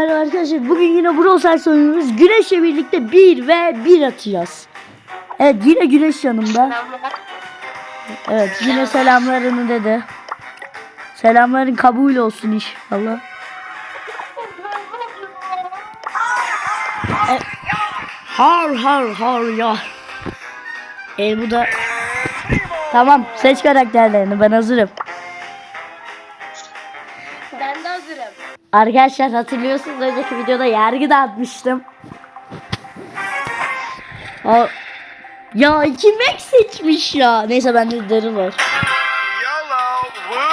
Merhaba arkadaşlar bugün yine Brawl Stars. Güneş'le birlikte 1 ve 1 atacağız. Evet yine Güneş yanımda. Evet yine selamlarını dedi. Selamların kabul olsun inşallah. Evet. Har har har ya. E bu da Tamam seç karakterlerini ben hazırım. Arkadaşlar hatırlıyorsunuz önceki videoda yargı dağıtmıştım. Aa, ya iki Max seçmiş ya. Neyse bende Daryl var.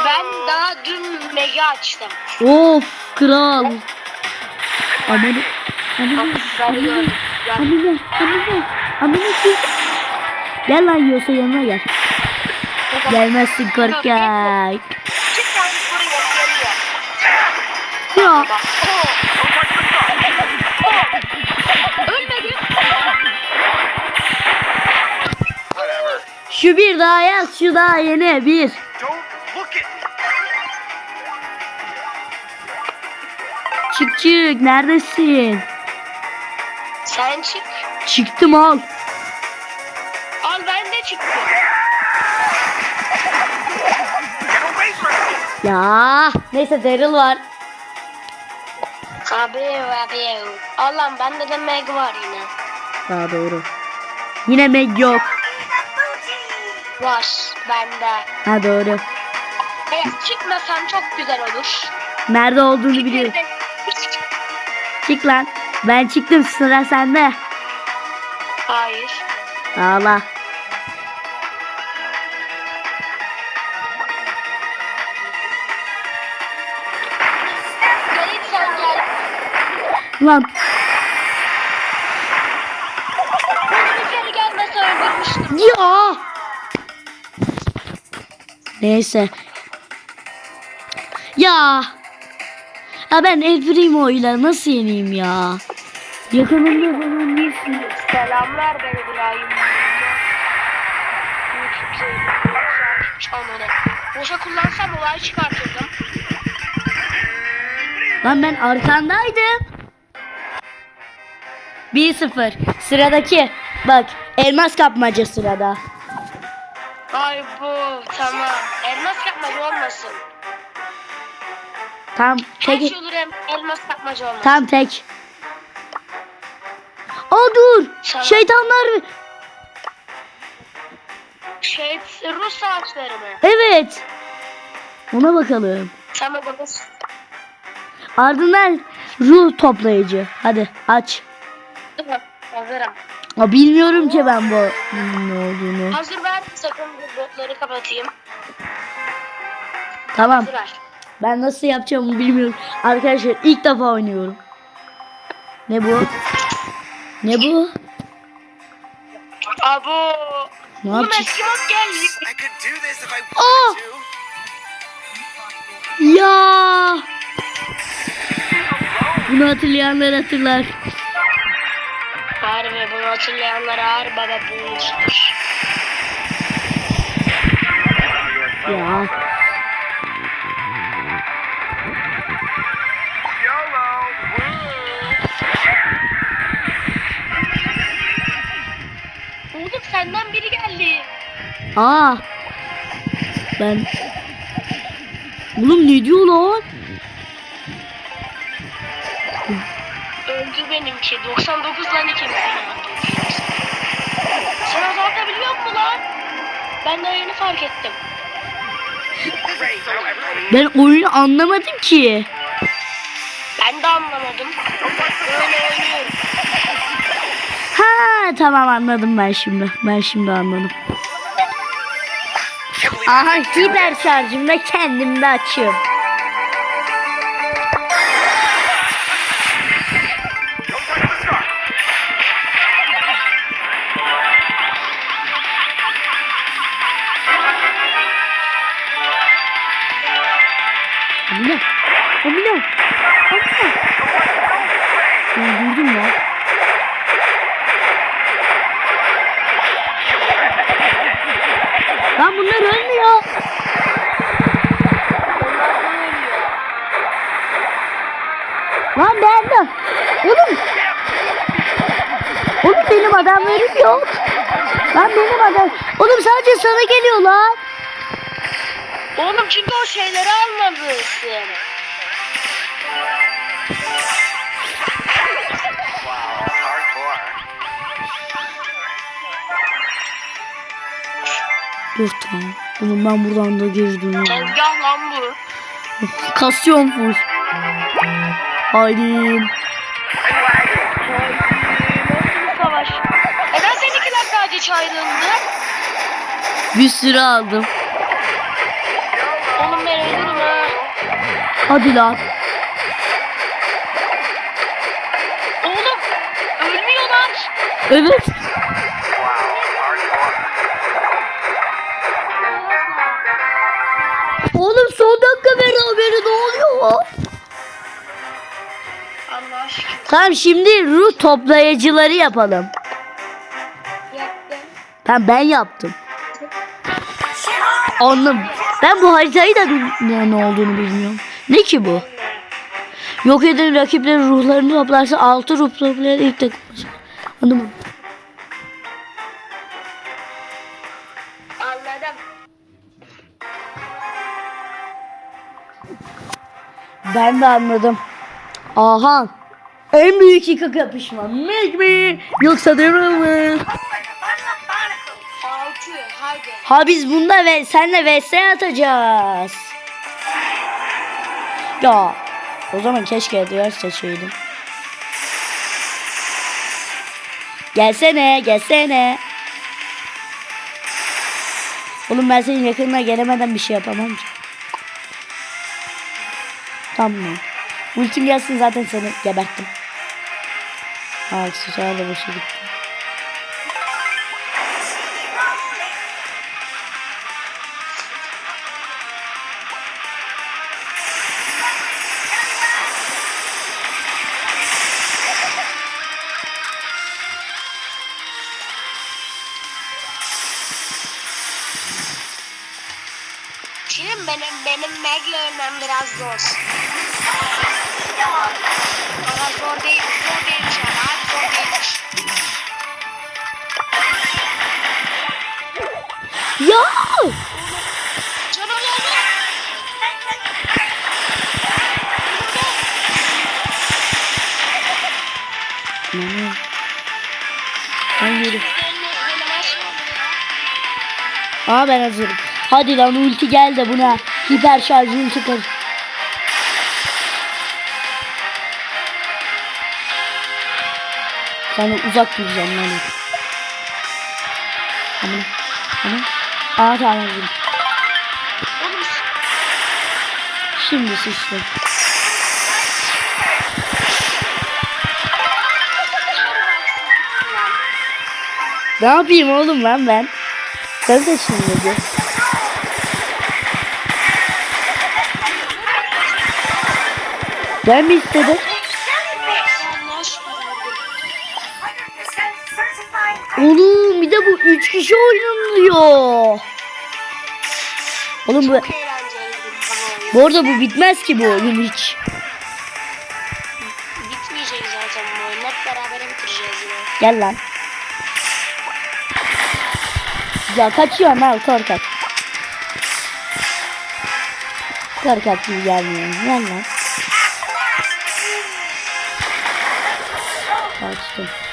Ben daha dün mega açtım. Of kral. Gördüm. Ya, amına amına amına ki. Gel lan yiyorsa yanına gel. Gelmezsin korkak. Whatever. şu bir daha yaz şu daha yeni bir. Çık çık neredesin? Sen çık. Çıktım al. Al ben de çıktım. Ya neyse Daryl var. Abi abi. Allah'ım bende de meg var yine. Daha doğru. Yine Meg yok. Var bende. Ha doğru. Eğer çıkmasam çok güzel olur. Nerede olduğunu biliyorum. Çık lan. Ben çıktım sıra sende. Hayır. Ağla. Lan ya. Neyse. Ya. Ya ben El Primo ile nasıl yeneyim ya? Yakınımda falan değilsin. Selamlar ben İbrahim. Boşa kullansam olay çıkartırdım. Lan ben arkandaydım. 1-0. Sıradaki. Bak elmas kapmaca sırada. Ay bu tamam. Elmas kapmaca olmasın. Tam Tek tek. olur hem elmas kapmaca olmasın. Tam tek. Aa dur. Tamam. Şeytanlar. Şey Rus savaşları mı? Evet. Ona bakalım. Tamam Rus. Ardından ruh toplayıcı. Hadi aç. Tamam, Hazırım. Aa, bilmiyorum ki ben bu ne olduğunu. Hazır ver sakın bu botları kapatayım. Tamam. Hazır ver. Ben nasıl yapacağımı bilmiyorum. Arkadaşlar ilk defa oynuyorum. Ne bu? Ne bu? Abo. Ne yapacağız? eski mod geldi. Oh! to. Ya. Bunu hatırlayanlar hatırlar. Harbi bunu hatırlayanlar ağır baba bulmuştur. Ya. Oğlum senden biri geldi. Aa. Ben. Oğlum ne diyor lan? Öldü benimki. 99 lan ikimiz. Sen azaltabiliyor musun lan? Ben daha yeni fark ettim. Ben oyunu anlamadım ki. Ben de anlamadım. Oynuyorum. Ha tamam anladım ben şimdi. Ben şimdi anladım. Aha hiper şarjımda kendim de açıyorum. Adamlarım yok. Lan benim adam. Oğlum sadece sana geliyor lan. Oğlum çünkü o şeyleri almamışsın. Wow, hardcore. Dur tamam. Oğlum ben buradan da geri dönüyorum. Tezgah lan bu. Kasıyorum full. Haydi. Sadece çaylığında? Bir sürü aldım. Oğlum ben ölürüm ha. Hadi lan. Oğlum ölmüyorlar. Evet. Oğlum son dakika beraberi ne oluyor? Allah aşkına. Tamam şimdi ruh toplayıcıları yapalım. Tamam ben yaptım. Anladım. Ben bu haritayı da ne, ne olduğunu bilmiyorum. Ne ki bu? Yok eden rakiplerin ruhlarını toplarsa 6 ruh toplayan ilk takım. Anladın mı? Anladım. Ben de anladım. Aha. En büyük iki kapışma. Meg mi? Yoksa Daryl mı? Ha biz bunda ve senle vs atacağız. Ya o zaman keşke diğer seçeydim. Gelsene, gelsene. Oğlum ben senin yakınına gelemeden bir şey yapamam ki. Tamam. Ultim gelsin zaten seni geberttim. Ha, sıçrayla başı gitti. Ölmem biraz zor. Ama zor değil, zor değilmiş ama abi zor değilmiş. Ya! Ben yürü. Aa ben hazırım. Hadi lan ulti gel de buna hiper şarjını çıkar. Sana uzak duracağım lan. Tamam. Tamam. Aa tamam Şimdi sıçtım. Ne yapayım oğlum lan ben? Sen seç şimdi. Ben mi istedim? Oğlum bir de bu üç kişi oynanıyor. Oğlum bu, bu arada bu bitmez ki bu oyun hiç. Bitmeyecek zaten bu oyun. Hep beraber bitireceğiz yine. Gel lan. Ya kaçıyorum ha korkak. Korkak gibi gelmiyor. Gel lan. Kaçtım.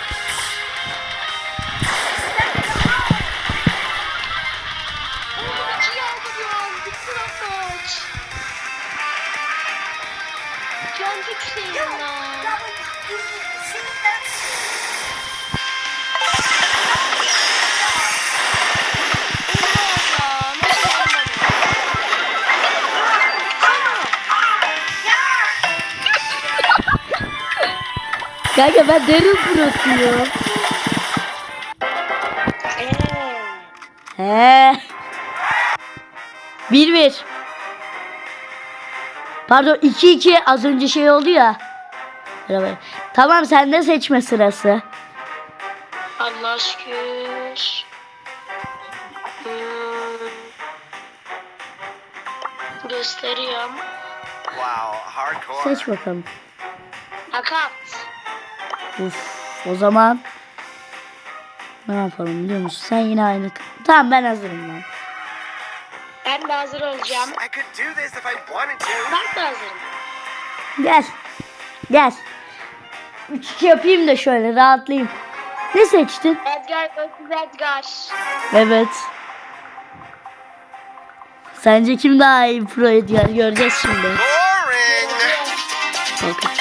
Kanka ben derin prosuyum. Eee. He. Bir bir. Pardon iki iki az önce şey oldu ya. Tamam sende seçme sırası. Allah şükür. Hmm. Gösteriyorum. Wow, hardcore. Seç bakalım. Hakat. Uf, o zaman ne yapalım biliyor musun? Sen yine aynı. Tamam ben hazırım lan. Ben de hazır olacağım. I could do this if I wanted to. Ben de hazırım. Gel. Gel. 3-2 yapayım da şöyle rahatlayayım. Ne seçtin? Edgar vs Edgar. Evet. Sence kim daha iyi pro ediyor? Göreceğiz şimdi. Boring. Bakın.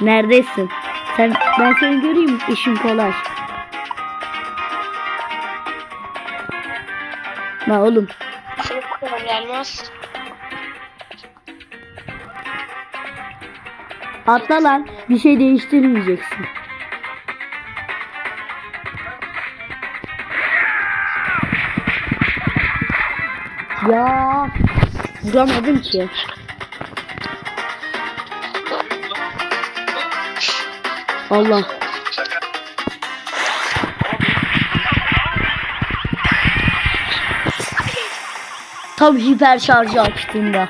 Neredesin? Sen, ben seni göreyim. İşin kolay. Ma oğlum. Çok kolay gelmez. Atla lan. Bir şey değiştirmeyeceksin. Ya vuramadım ki. Allah. Tam hiper şarjı açtığında.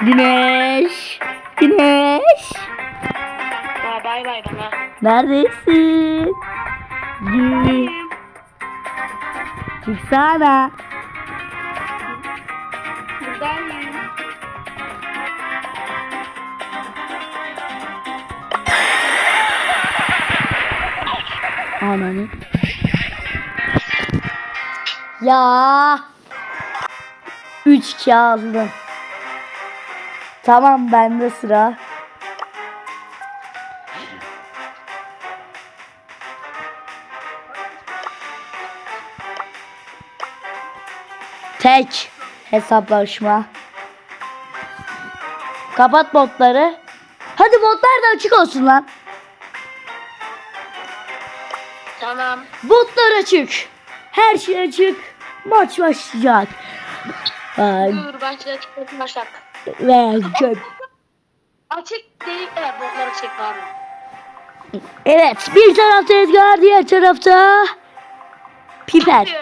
Güneş. Güneş. Ha, bay bay bana. Neredesin? Git. Çıksana. Ananı. Ya. 3 2 aldım. Tamam bende sıra. Tek hesaplaşma. Kapat botları. Hadi botlar da açık olsun lan. Tamam. Botlar açık. Her şey açık. Maç başlayacak. Ay, Dur başla başlak. Ve çöp. Açık değil. Botlar açık var. Evet bir tarafta Edgar diğer tarafta Piper.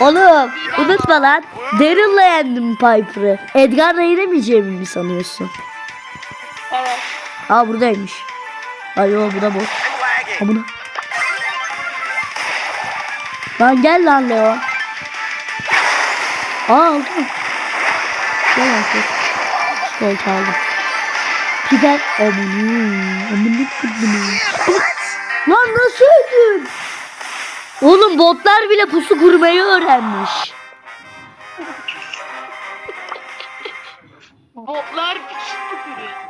Oğlum unutma lan. Daryl'la yendim Piper'ı. Edgar'la yenemeyeceğimi mi sanıyorsun? Evet. Aa buradaymış. Ay o bu da bot. Amına. Lan gel lan Leon. Aa aldım. Gel artık. Gold aldım. Piper. Amına. Amına kızım. Lan nasıl öldün? Oğlum botlar bile pusu kurmayı öğrenmiş. Botlar tükürüyor.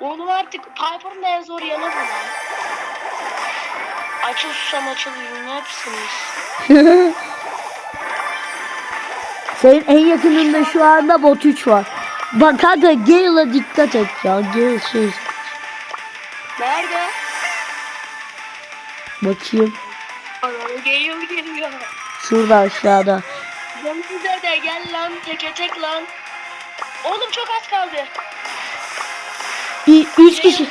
Oğlum artık Piper'ın en zor yanı bu lan. Açıl susam açıl ne yapıyorsunuz? Senin en yakınında şu anda bot 3 var. Bak kanka Gale'a dikkat et ya. Gale şey. Nerede? Bakayım. Anam geliyor. Şurada aşağıda. Yanımıza de gel lan teke tek lan. Oğlum çok az kaldı. 3 kişi.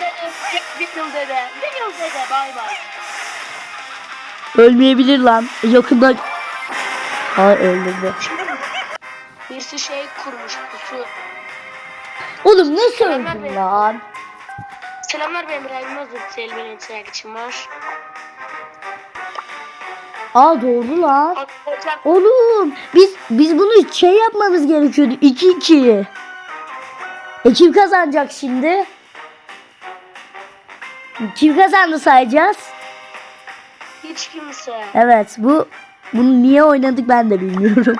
Bir yıl dede. Bir yıl dede bay bay. Ölmeyebilir lan. Yakında. Ay öldürdü. Birisi şey kurmuş kutu. Oğlum nasıl öldün lan? Selamlar ben İbrahim için var. Aa doğru lan. Oğlum biz biz bunu şey yapmamız gerekiyordu. 2-2. E kim kazanacak şimdi? Kim kazandı sayacağız? Hiç kimse. Evet bu bunu niye oynadık ben de bilmiyorum.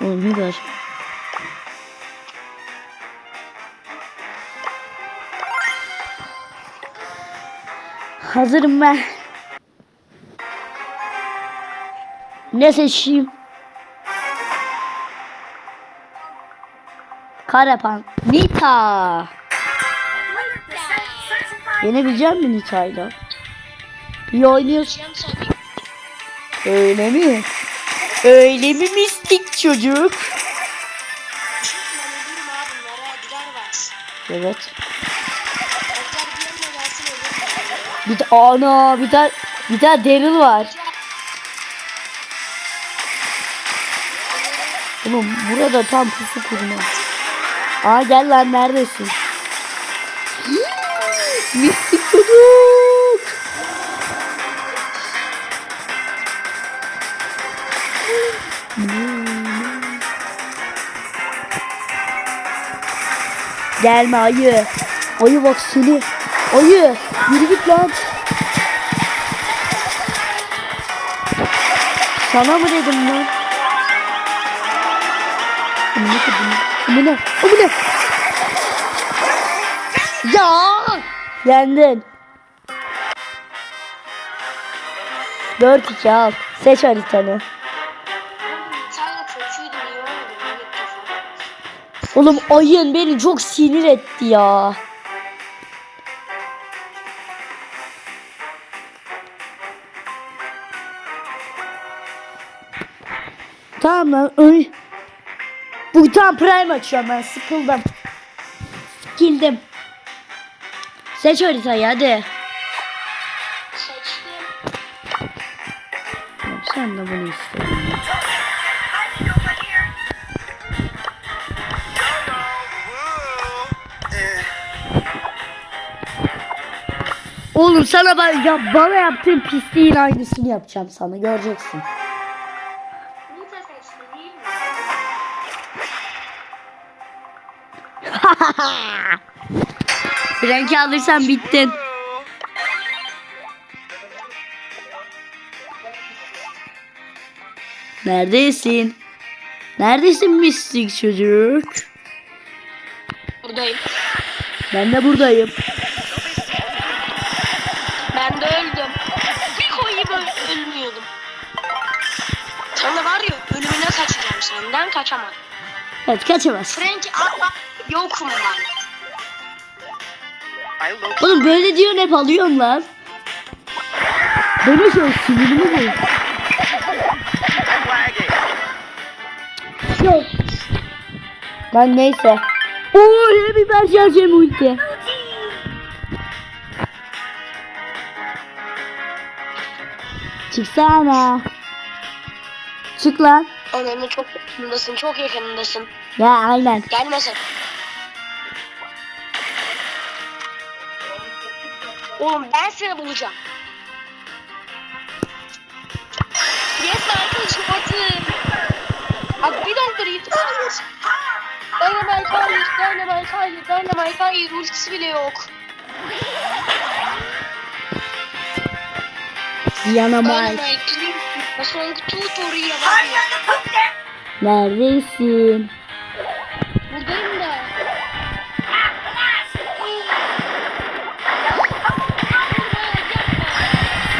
Oğlum ne kadar. Hazırım ben. Ne seçeyim? Karapan. Nita. Yenebileceğim mi Nita'yla? İyi oynuyorsun. Öyle mi? Öyle mi mistik çocuk? Evet. Bir de ana bir tane bir tane Daryl var. Oğlum burada tam pusu kurma. Aa gel lan neredesin? Mistik çocuk. Gelme ayı. Ayı bak seni. Ayı. Yürü git lan. Sana mı dedim lan? Bu ne bu ne? Bu ne? Yendin. 4-2 al. Seç haritanı. Oğlum ayın beni çok sinir etti ya. Tamam lan. Öyle. Bu tam prime açıyorum ben. Sıkıldım. Sikildim. Seç haritayı hadi. Seçtim. Sen de bunu! Eh. Oğlum sana ben ya bana yaptığın pisliğin aynısını yapacağım sana göreceksin. Nita seçti değil mi? Frank'i alırsan bittin. Neredesin? Neredesin mistik çocuk? Buradayım. Ben de buradayım. Ben de öldüm. Bir koyayım öl ölmüyordum. Sana var ya ölümüne kaçacağım senden kaçamam. Evet kaçamaz. Frank atla yokum ben. Oğlum böyle diyorsun hep alıyorum lan. Deme şöyle sinirimi lagging. Yok. Lan neyse. Oo hem biber şarj hem ulti. Çıksana. Çık lan. Önemli çok yakınındasın, çok yakınındasın. Ya aynen. Gelmesin. Oğlum ben seni bulacağım. Yes arkadaşım atın. Abi bir dakika Reed. Hayır. Dynamite hayır, Dynamite hayır, Dynamite hayır. Ultisi bile yok. Yanamay. Dynamite. Nasıl tut oraya bak. Neredesin?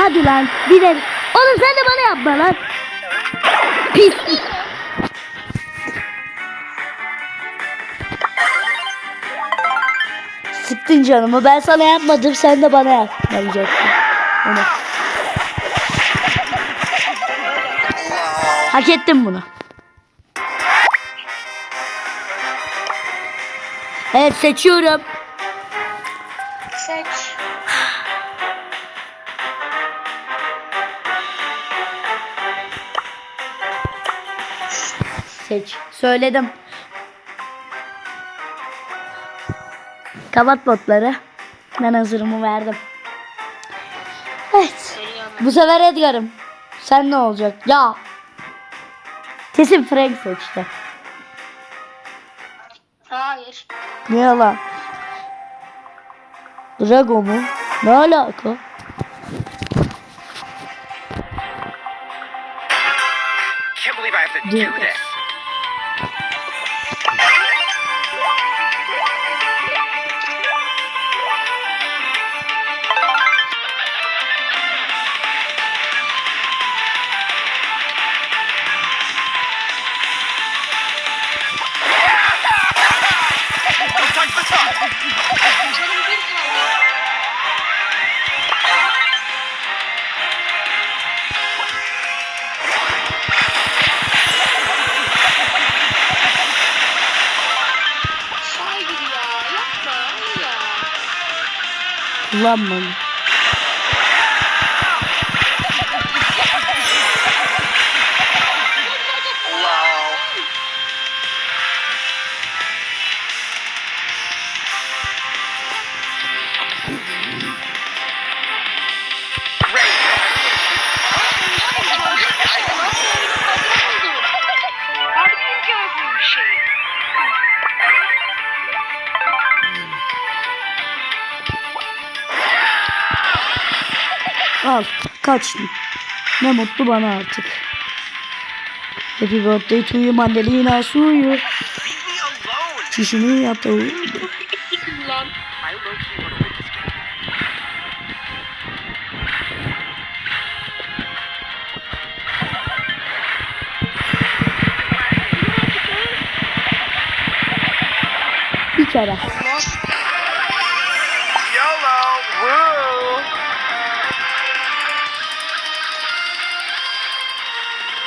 Hadi lan birer. Oğlum sen de bana yapma lan. Pis. Sıktın canımı. Ben sana yapmadım. Sen de bana yapmayacaksın. Onu. Hak ettim bunu. Evet seçiyorum. Seç. Söyledim. Kapat botları. Ben hazırımı verdim. Evet. Bu sefer Edgar'ım. Sen ne olacak? Ya. Kesin Frank seçti. Hayır. Ne yalan? Drago mu? Ne alaka? Can't believe I have to do this. Hayır Al. Kaç. Ne mutlu bana artık. Happy birthday to you Mandelina suyu. Çişini yaptı. Bir kere.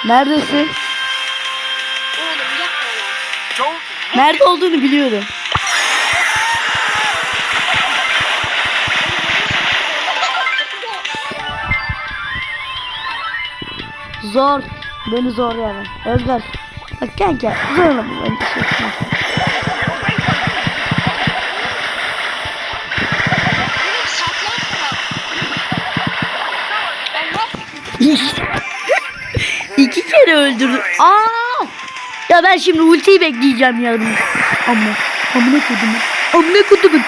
Neredesin? Oğlum yapma. Don't Nerede olduğunu biliyorum. Zor. Beni zor yani. Özgür. Bak gel gel. Zorlama beni. Şey kere öldürdüm. Aa! Ya ben şimdi ultiyi bekleyeceğim yarın. Amma. Amına kodumun. Amına kodumun.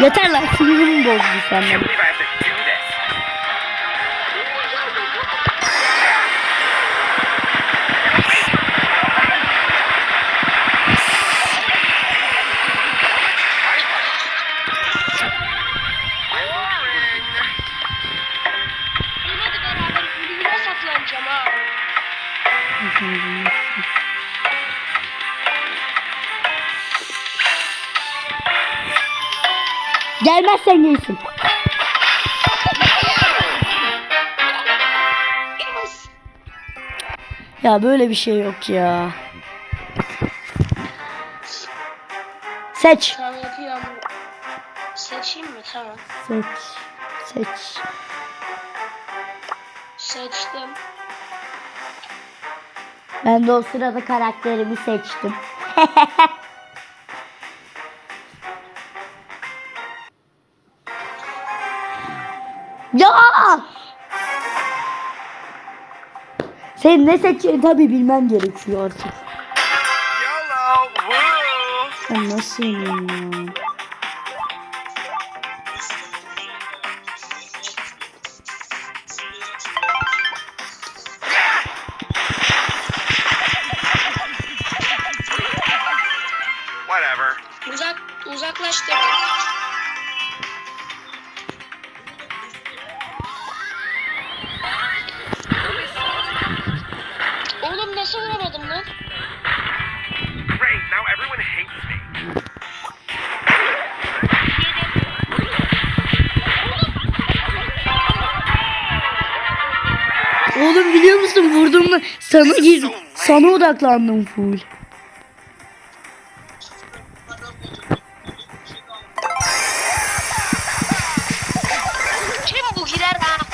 Yeter lan sinirimi bozdun sen Gelmezsen gelsin. Ya böyle bir şey yok ya. Seç. Yapıyorum. Seçeyim mi? Tamam. Seç. Seç. Seçtim. Ben de o sırada karakterimi seçtim. ya! Senin ne seçeceğini tabii bilmem gerekiyor artık. Sen nasıl ya? Sana gir sana odaklandım full. Kim bu girer ha?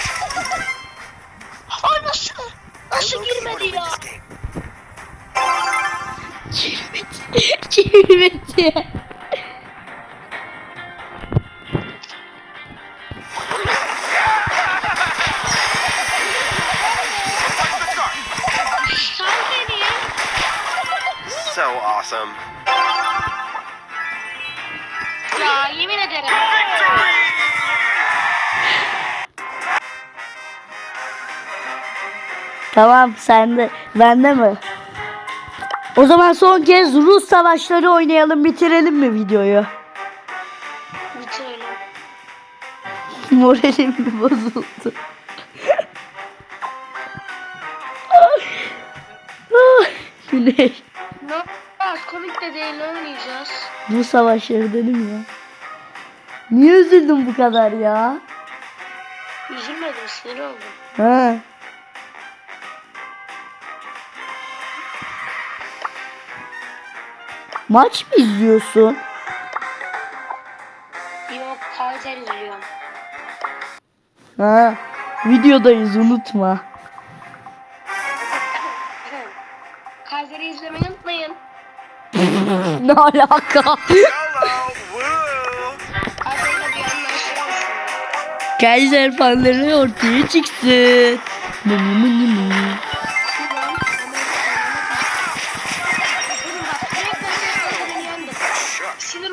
Ay nasıl? Nasıl girmedi ya? Çevirmedi. Çevirmedi. Sende. Bende mi? O zaman son kez Rus savaşları oynayalım bitirelim mi videoyu? Bitirelim. Moralim bir bozuldu. Güneş. Ne yapacağız? Komik de değil oynayacağız? Bu savaşları dedim ya. Niye üzüldün bu kadar ya? Üzülmedim sinir oldum. Ha. Maç mı izliyorsun? Yok Kaiser izliyorum. Ha. Videodayız unutma. Kaiser'i izlemeyi unutmayın. ne alaka? Kaiser fanları ortaya çıksın.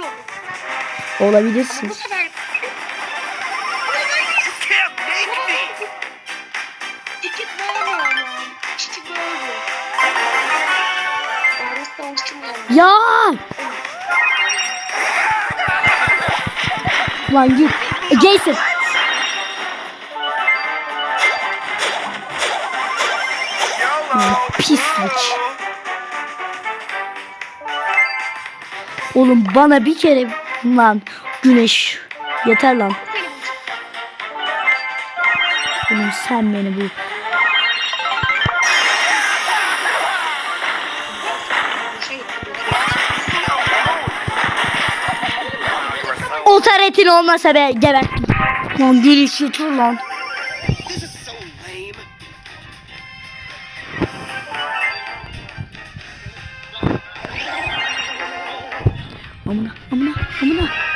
Oldum. Olabilirsin. Bu iki böyle ama. İki böyle. Yani. Ya! Lan git. E, Jason. Pislik. Oğlum bana bir kere lan güneş yeter lan. Oğlum sen beni bu. Şey, You're so O taretin olmasa be geber. Lan giriş yeter lan. Amına amına amına.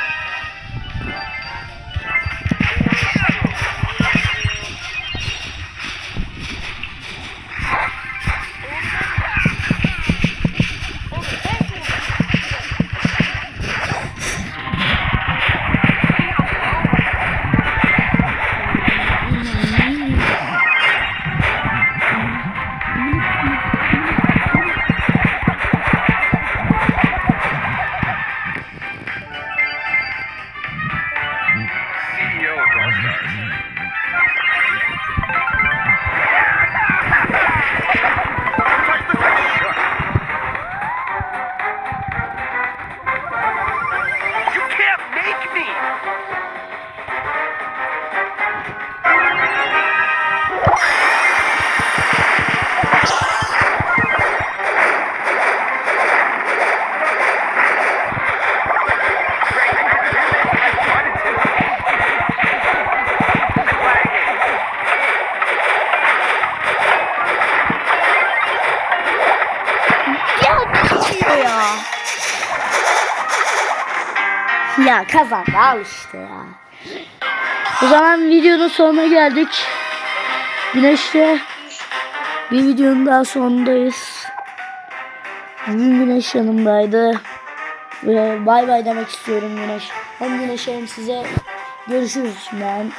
Ya kazandı al işte ya. O zaman videonun sonuna geldik. Güneşte bir videonun daha sonundayız. Bugün Güneş yanımdaydı. Ve bay bay demek istiyorum Güneş. Hem Güneş hem size görüşürüz. Ben